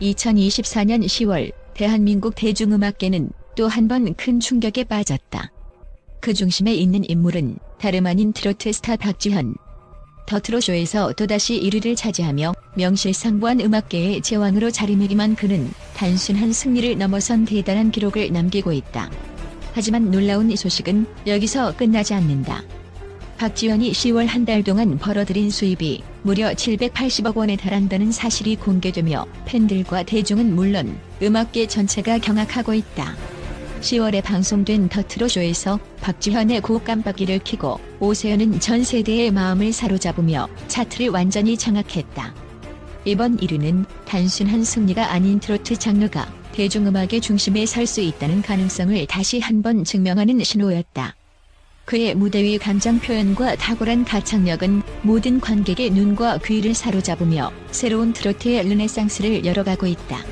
2024년 10월 대한민국 대중음악계는 또 한 번 큰 충격에 빠졌다. 그 중심에 있는 인물은 다름 아닌 트로트 스타 박지현. 더트로쇼에서 또다시 1위를 차지하며 명실상부한 음악계의 제왕으로 자리매김한 그는 단순한 승리를 넘어선 대단한 기록을 남기고 있다. 하지만 놀라운 이 소식은 여기서 끝나지 않는다. 박지현이 10월 한 달 동안 벌어들인 수입이 무려 780억 원에 달한다는 사실이 공개되며 팬들과 대중은 물론 음악계 전체가 경악하고 있다. 10월에 방송된 더트로쇼에서 박지현의 곡 깜빡이를 켜고 오세현은 전 세대의 마음을 사로잡으며 차트를 완전히 장악했다. 이번 1위는 단순한 승리가 아닌 트로트 장르가 대중음악의 중심에 설 수 있다는 가능성을 다시 한번 증명하는 신호였다. 그의 무대 위 감정 표현과 탁월한 가창력은 모든 관객의 눈과 귀를 사로잡으며 새로운 트로트의 르네상스를 열어가고 있다.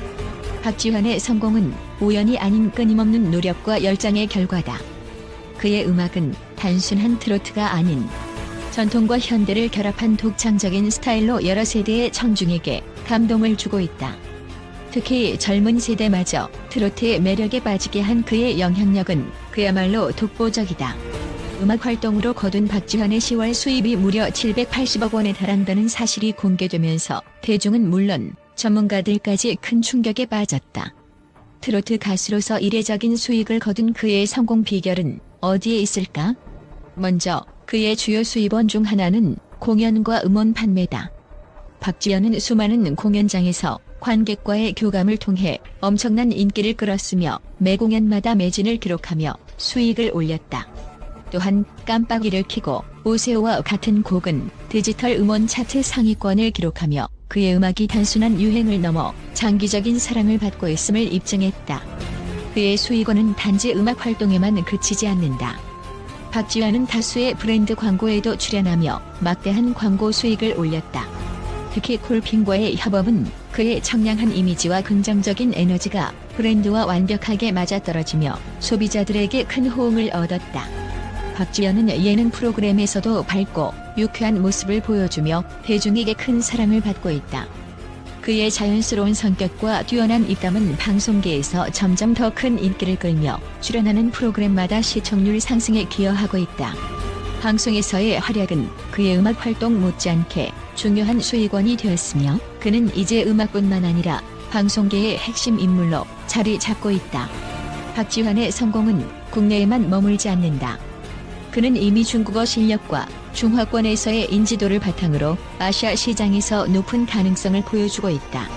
박지환의 성공은 우연이 아닌 끊임없는 노력과 열정의 결과다. 그의 음악은 단순한 트로트가 아닌 전통과 현대를 결합한 독창적인 스타일로 여러 세대의 청중에게 감동을 주고 있다. 특히 젊은 세대마저 트로트의 매력에 빠지게 한 그의 영향력은 그야말로 독보적이다. 음악 활동으로 거둔 박지현의 10월 수입이 무려 780억 원에 달한다는 사실이 공개되면서 대중은 물론 전문가들까지 큰 충격에 빠졌다. 트로트 가수로서 이례적인 수익을 거둔 그의 성공 비결은 어디에 있을까? 먼저 그의 주요 수입원 중 하나는 공연과 음원 판매다. 박지현은 수많은 공연장에서 관객과의 교감을 통해 엄청난 인기를 끌었으며 매 공연마다 매진을 기록하며 수익을 올렸다. 또한 깜빡이를 켜고 오세오와 같은 곡은 디지털 음원 차트 상위권을 기록하며 그의 음악이 단순한 유행을 넘어 장기적인 사랑을 받고 있음을 입증했다. 그의 수익원은 단지 음악 활동에만 그치지 않는다. 박지환은 다수의 브랜드 광고에도 출연하며 막대한 광고 수익을 올렸다. 특히 콜핑과의 협업은 그의 청량한 이미지와 긍정적인 에너지가 브랜드와 완벽하게 맞아떨어지며 소비자들에게 큰 호응을 얻었다. 박지현은 예능 프로그램에서도 밝고 유쾌한 모습을 보여주며 대중에게 큰 사랑을 받고 있다. 그의 자연스러운 성격과 뛰어난 입담은 방송계에서 점점 더 큰 인기를 끌며 출연하는 프로그램마다 시청률 상승에 기여하고 있다. 방송에서의 활약은 그의 음악 활동 못지않게 중요한 수익원이 되었으며 그는 이제 음악뿐만 아니라 방송계의 핵심 인물로 자리 잡고 있다. 박지환의 성공은 국내에만 머물지 않는다. 그는 이미 중국어 실력과 중화권에서의 인지도를 바탕으로 아시아 시장에서 높은 가능성을 보여주고 있다.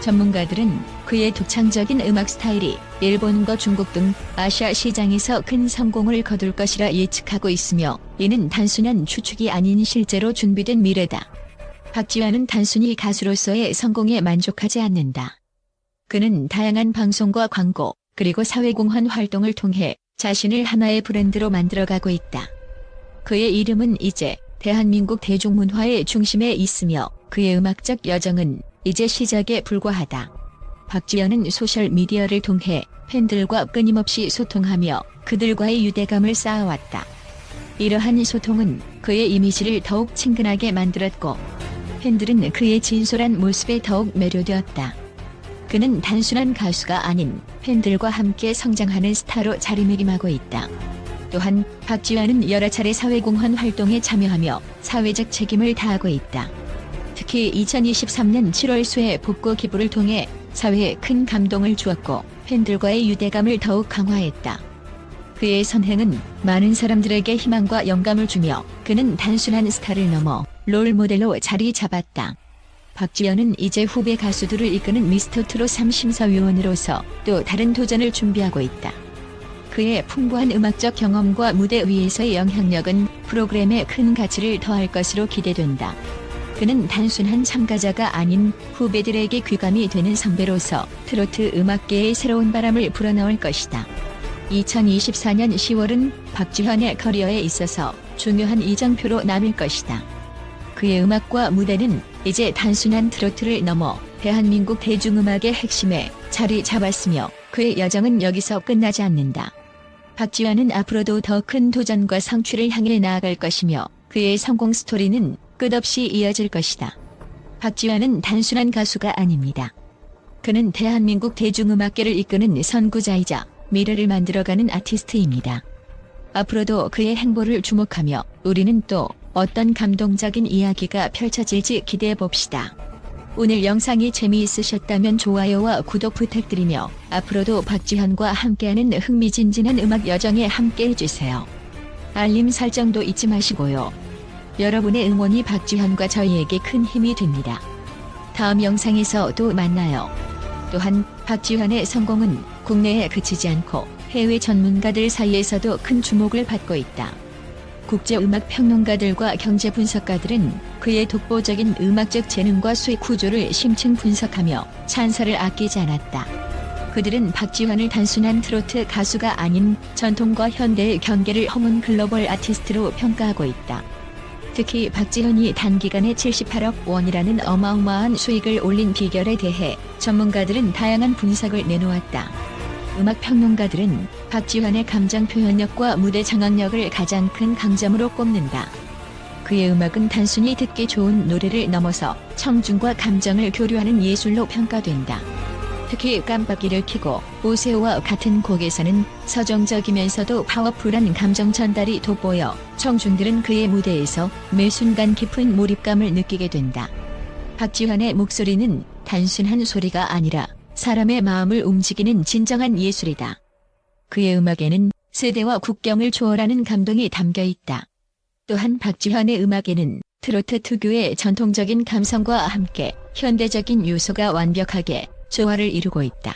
전문가들은 그의 독창적인 음악 스타일이 일본과 중국 등 아시아 시장에서 큰 성공을 거둘 것이라 예측하고 있으며 이는 단순한 추측이 아닌 실제로 준비된 미래다. 박지환은 단순히 가수로서의 성공에 만족하지 않는다. 그는 다양한 방송과 광고, 그리고 사회공헌 활동을 통해 자신을 하나의 브랜드로 만들어가고 있다. 그의 이름은 이제 대한민국 대중문화의 중심에 있으며 그의 음악적 여정은 이제 시작에 불과하다. 박지현은 소셜미디어를 통해 팬들과 끊임없이 소통하며 그들과의 유대감을 쌓아왔다. 이러한 소통은 그의 이미지를 더욱 친근하게 만들었고 팬들은 그의 진솔한 모습에 더욱 매료되었다. 그는 단순한 가수가 아닌 팬들과 함께 성장하는 스타로 자리매김하고 있다. 또한 박지환은 여러 차례 사회공헌 활동에 참여하며 사회적 책임을 다하고 있다. 특히 2023년 7월 수해 복고 기부를 통해 사회에 큰 감동을 주었고 팬들과의 유대감을 더욱 강화했다. 그의 선행은 많은 사람들에게 희망과 영감을 주며 그는 단순한 스타를 넘어 롤 모델로 자리 잡았다. 박지현은 이제 후배 가수들을 이끄는 미스터 트롯 3심사위원으로서 또 다른 도전을 준비하고 있다. 그의 풍부한 음악적 경험과 무대 위에서의 영향력은 프로그램에 큰 가치를 더할 것으로 기대된다. 그는 단순한 참가자가 아닌 후배들에게 귀감이 되는 선배로서 트로트 음악계의 새로운 바람을 불어넣을 것이다. 2024년 10월은 박지현의 커리어에 있어서 중요한 이정표로 남을 것이다. 그의 음악과 무대는 이제 단순한 트로트를 넘어 대한민국 대중음악의 핵심에 자리 잡았으며 그의 여정은 여기서 끝나지 않는다. 박지환은 앞으로도 더 큰 도전과 성취를 향해 나아갈 것이며 그의 성공 스토리는 끝없이 이어질 것이다. 박지환은 단순한 가수가 아닙니다. 그는 대한민국 대중음악계를 이끄는 선구자이자 미래를 만들어가는 아티스트입니다. 앞으로도 그의 행보를 주목하며 우리는 또 어떤 감동적인 이야기가 펼쳐질지 기대해 봅시다. 오늘 영상이 재미있으셨다면 좋아요와 구독 부탁드리며 앞으로도 박지현과 함께하는 흥미진진한 음악 여정에 함께 해 주세요. 알림 설정도 잊지 마시고요. 여러분의 응원이 박지현과 저희에게 큰 힘이 됩니다. 다음 영상에서 또 만나요. 또한 박지현의 성공은 국내에 그치지 않고 해외 전문가들 사이에서도 큰 주목을 받고 있다. 국제 음악 평론가들과 경제 분석가들은 그의 독보적인 음악적 재능과 수익 구조를 심층 분석하며 찬사를 아끼지 않았다. 그들은 박지환을 단순한 트로트 가수가 아닌 전통과 현대의 경계를 허문 글로벌 아티스트로 평가하고 있다. 특히 박지현이 단기간에 78억 원이라는 어마어마한 수익을 올린 비결에 대해 전문가들은 다양한 분석을 내놓았다. 음악 평론가들은 박지환의 감정 표현력과 무대 장악력을 가장 큰 강점으로 꼽는다. 그의 음악은 단순히 듣기 좋은 노래를 넘어서 청중과 감정을 교류하는 예술로 평가된다. 특히 깜빡이를 켜고 오세오와 같은 곡에서는 서정적이면서도 파워풀한 감정 전달이 돋보여 청중들은 그의 무대에서 매 순간 깊은 몰입감을 느끼게 된다. 박지환의 목소리는 단순한 소리가 아니라 사람의 마음을 움직이는 진정한 예술이다. 그의 음악에는 세대와 국경을 초월하는 감동이 담겨 있다. 또한 박지환의 음악에는 트로트 특유의 전통적인 감성과 함께 현대적인 요소가 완벽하게 조화를 이루고 있다.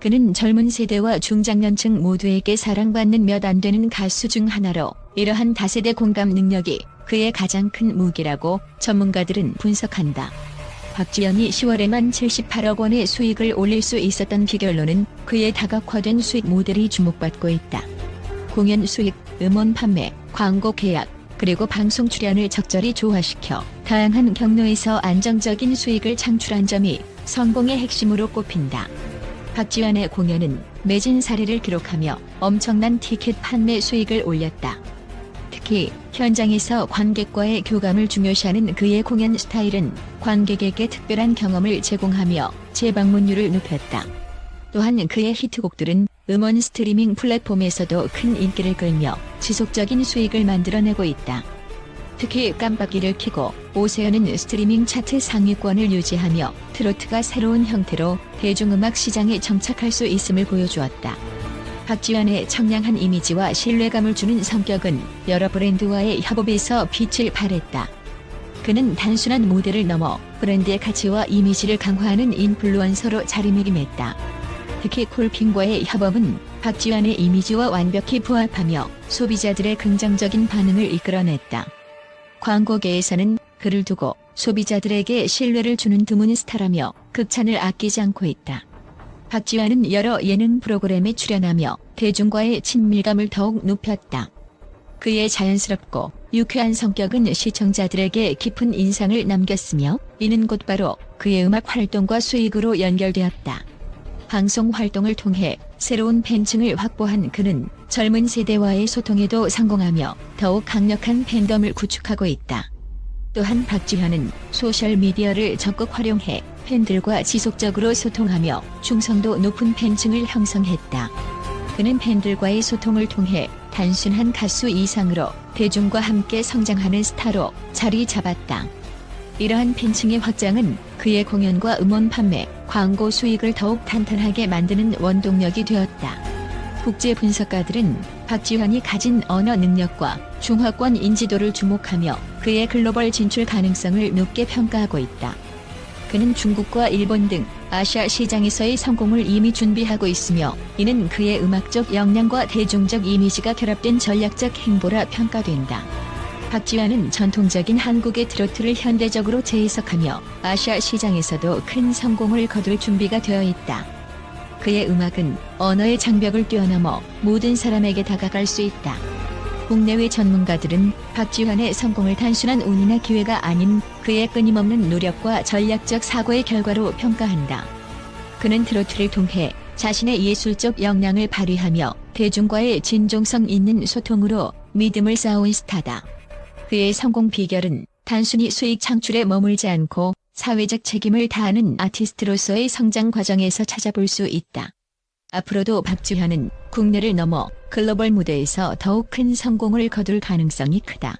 그는 젊은 세대와 중장년층 모두에게 사랑받는 몇 안 되는 가수 중 하나로 이러한 다세대 공감 능력이 그의 가장 큰 무기라고 전문가들은 분석한다. 박지현이 10월에만 78억 원의 수익을 올릴 수 있었던 비결로는 그의 다각화된 수익 모델이 주목받고 있다. 공연 수익, 음원 판매, 광고 계약, 그리고 방송 출연을 적절히 조화시켜 다양한 경로에서 안정적인 수익을 창출한 점이 성공의 핵심으로 꼽힌다. 박지환의 공연은 매진 사례를 기록하며 엄청난 티켓 판매 수익을 올렸다. 특히 현장에서 관객과의 교감을 중요시하는 그의 공연 스타일은 관객에게 특별한 경험을 제공하며 재방문율을 높였다. 또한 그의 히트곡들은 음원 스트리밍 플랫폼에서도 큰 인기를 끌며 지속적인 수익을 만들어내고 있다. 특히 깜빡이를 켜고 오세연은 스트리밍 차트 상위권을 유지하며 트로트가 새로운 형태로 대중음악 시장에 정착할 수 있음을 보여주었다. 박지환의 청량한 이미지와 신뢰감을 주는 성격은 여러 브랜드와의 협업에서 빛을 발했다. 그는 단순한 모델을 넘어 브랜드의 가치와 이미지를 강화하는 인플루언서로 자리매김했다. 특히 콜핑과의 협업은 박지환의 이미지와 완벽히 부합하며 소비자들의 긍정적인 반응을 이끌어냈다. 광고계에서는 그를 두고 소비자들에게 신뢰를 주는 드문 스타라며 극찬을 아끼지 않고 있다. 박지환은 여러 예능 프로그램에 출연하며 대중과의 친밀감을 더욱 높였다. 그의 자연스럽고 유쾌한 성격은 시청자들에게 깊은 인상을 남겼으며 이는 곧바로 그의 음악 활동과 수익으로 연결되었다. 방송 활동을 통해 새로운 팬층을 확보한 그는 젊은 세대와의 소통에도 성공하며 더욱 강력한 팬덤을 구축하고 있다. 또한 박지현은 소셜미디어를 적극 활용해 팬들과 지속적으로 소통하며 충성도 높은 팬층을 형성했다. 그는 팬들과의 소통을 통해 단순한 가수 이상으로 대중과 함께 성장하는 스타로 자리 잡았다. 이러한 팬층의 확장은 그의 공연과 음원 판매, 광고 수익을 더욱 탄탄하게 만드는 원동력이 되었다. 국제 분석가들은 박지환이 가진 언어 능력과 중화권 인지도를 주목하며 그의 글로벌 진출 가능성을 높게 평가하고 있다. 그는 중국과 일본 등 아시아 시장에서의 성공을 이미 준비하고 있으며 이는 그의 음악적 역량과 대중적 이미지가 결합된 전략적 행보라 평가된다. 박지환은 전통적인 한국의 트로트를 현대적으로 재해석하며 아시아 시장에서도 큰 성공을 거둘 준비가 되어 있다. 그의 음악은 언어의 장벽을 뛰어넘어 모든 사람에게 다가갈 수 있다. 국내외 전문가들은 박지환의 성공을 단순한 운이나 기회가 아닌 그의 끊임없는 노력과 전략적 사고의 결과로 평가한다. 그는 트로트를 통해 자신의 예술적 역량을 발휘하며 대중과의 진정성 있는 소통으로 믿음을 쌓아온 스타다. 그의 성공 비결은 단순히 수익 창출에 머물지 않고 사회적 책임을 다하는 아티스트로서의 성장 과정에서 찾아볼 수 있다. 앞으로도 박주현은 국내를 넘어 글로벌 무대에서 더욱 큰 성공을 거둘 가능성이 크다.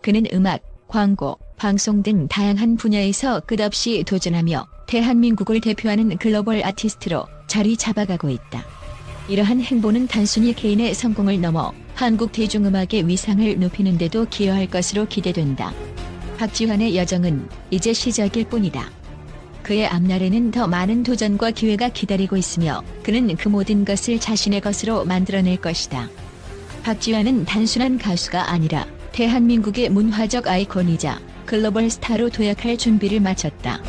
그는 음악, 광고, 방송 등 다양한 분야에서 끝없이 도전하며 대한민국을 대표하는 글로벌 아티스트로 자리 잡아가고 있다. 이러한 행보는 단순히 개인의 성공을 넘어 한국 대중음악의 위상을 높이는 데도 기여할 것으로 기대된다. 박지환의 여정은 이제 시작일 뿐이다. 그의 앞날에는 더 많은 도전과 기회가 기다리고 있으며 그는 그 모든 것을 자신의 것으로 만들어낼 것이다. 박지환은 단순한 가수가 아니라 대한민국의 문화적 아이콘이자 글로벌 스타로 도약할 준비를 마쳤다.